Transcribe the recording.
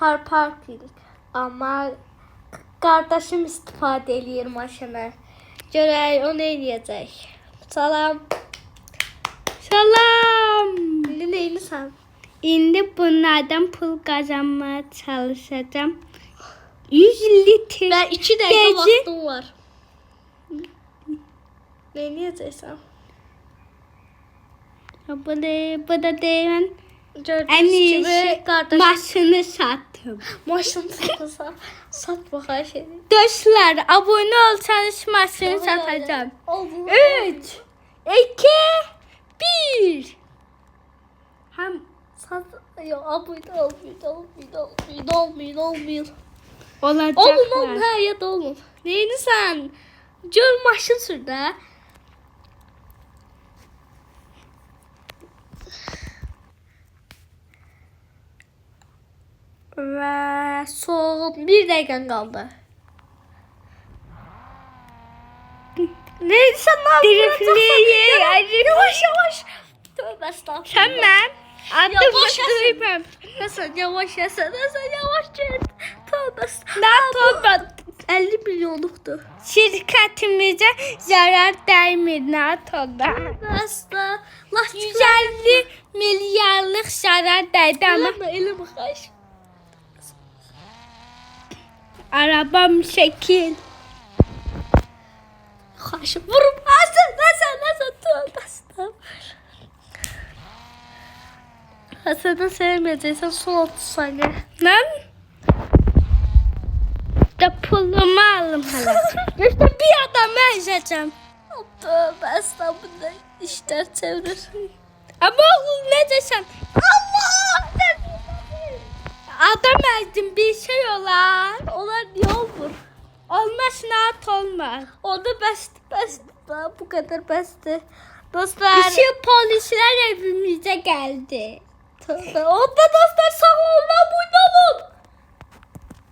car parking. Ama kardeşim istifade eləyir maşını. Görək o ne eləyəcək. Salam. Salam. İndi neylisən? İndi bunlardan pul kazanmaya çalışacağım. 100 litre. Ben iki dakika Gece- vaxtım var. Ne eləyəcəksən? Bu da, bu da değil. İyisi kimi kardeşim maşını sattım. maşın satırsa sat bakalım şey. Dostlar abone olsanız maşını satacağım. 3, 2, 1. Hem Sat. Yok abuydu olmuyor, olmuyor, olmuyor, olmuyor, olmuyor. olacaklar. Olun olun her yerde olun. Neyini sen? Gör maşın sür Ve son bir dakikan kaldı. Neydi sen ne yapıyorsun? Driftleye Yavaş yavaş. Tövbe estağfurullah. Adımı Yavaş yasın. duymam. Hasan yavaş yasın. Hasan yavaş git. Tövbe estağfurullah. Ne yapalım? 50 milyonluktu. Şirketimize zarar değmir. Ne yapalım? Asla. Lah 150 milyarlık zarar değdi ama eleme kaç. Arabam şekil. Kaç. Vurup Hasan Hasan Hasan tövbe estağfurullah. Hasan'ı sevmeyeceksen son 30 saniye. Lan. Da pulumu alım hala. işte bir adam ezeceğim. Tövbe estağfurullah. İşler çevirir. Ama oğlum ne desem. Allah! Adam ezdim bir şey olar. Onlar niye olur? Olmaz naat olmaz. O da best best. Daha bu kadar besti. Dostlar. Bütün polisler evimize geldi. Tövbe. Onda dostlar. Bu